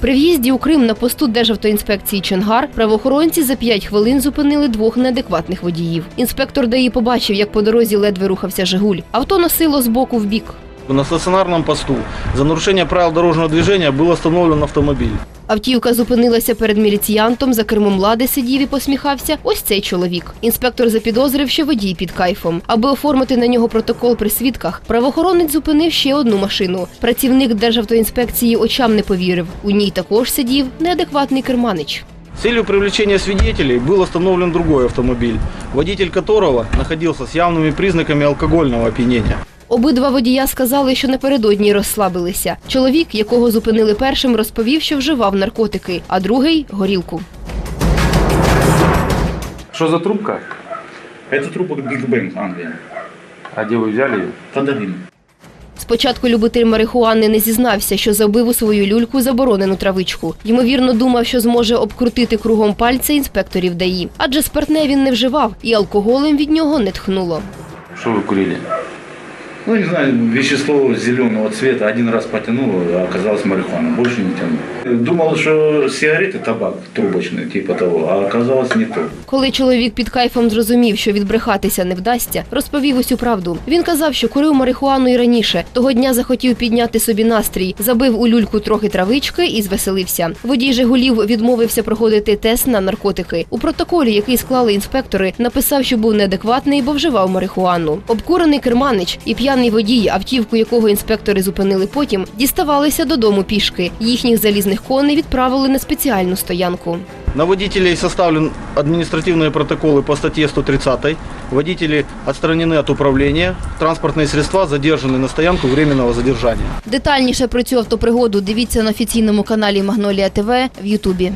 При в'їзді у Крим на посту Державтоінспекції Чонгар правоохоронці за 5 хвилин зупинили двох неадекватних водіїв. Інспектор ДАІ побачив, як по дорозі ледве рухався Жигуль. Авто носило з боку в бік. На стационарном посту за нарушение правил дорожного движения был остановлен автомобиль. Автівка зупинилася перед міліціянтом, за кермом лади сидів і посміхався ось цей чоловік. Інспектор запідозрив, що водій під кайфом. Аби оформити на нього протокол при свідках, правоохоронець зупинив ще одну машину. Працівник Державтоінспекції очам не повірив. У ній також сидів неадекватний керманич. С целью привлечения свидетелей был остановлен другой автомобиль, водитель которого находился с явными признаками алкогольного опьянения. Обидва водія сказали, що напередодні розслабилися. Чоловік, якого зупинили першим, розповів, що вживав наркотики, а другий горілку. Что за трубка? Это трубка Big Bang, Англия. А где вы взяли ее? Подарили. Спочатку любитель марихуани не зізнався, що забив у свою люльку заборонену травичку. Ймовірно, думав, що зможе обкрутити кругом пальця інспекторів ДАІ. Адже спиртне він не вживав, і алкоголем від нього не тхнуло. Что вы курили? Ну, не знаю, вещество зеленого цвета. Один раз потянул, а оказалось марихуана. Больше не тянул. Думал, что сигареты, табак трубочный, типа того, а оказалось не то. Коли чоловік під кайфом зрозумів, що відбрехатися не вдасться, розповів усю правду. Він казав, що курив марихуану і раніше. Того дня захотів підняти собі настрій, забив у люльку трохи травички і звеселився. Водій Жигулів відмовився проходити тест на наркотики. У протоколі, який склали інспектори, написав, що був неадекватний, бо вживав марихуану. Обкурений керманич і п'яний водій, автівку якого інспектори зупинили потім, діставалися додому пішки. Їхніх залізних коней відправили на спеціальну стоянку. На водителей составлен административные протоколы по статье 130. Водители отстранены от управления. Транспортные средства задержаны на стоянку временного задержания. Детальніше про цю автопригоду дивіться на офіційному каналі Магнолія ТВ в Ютубі.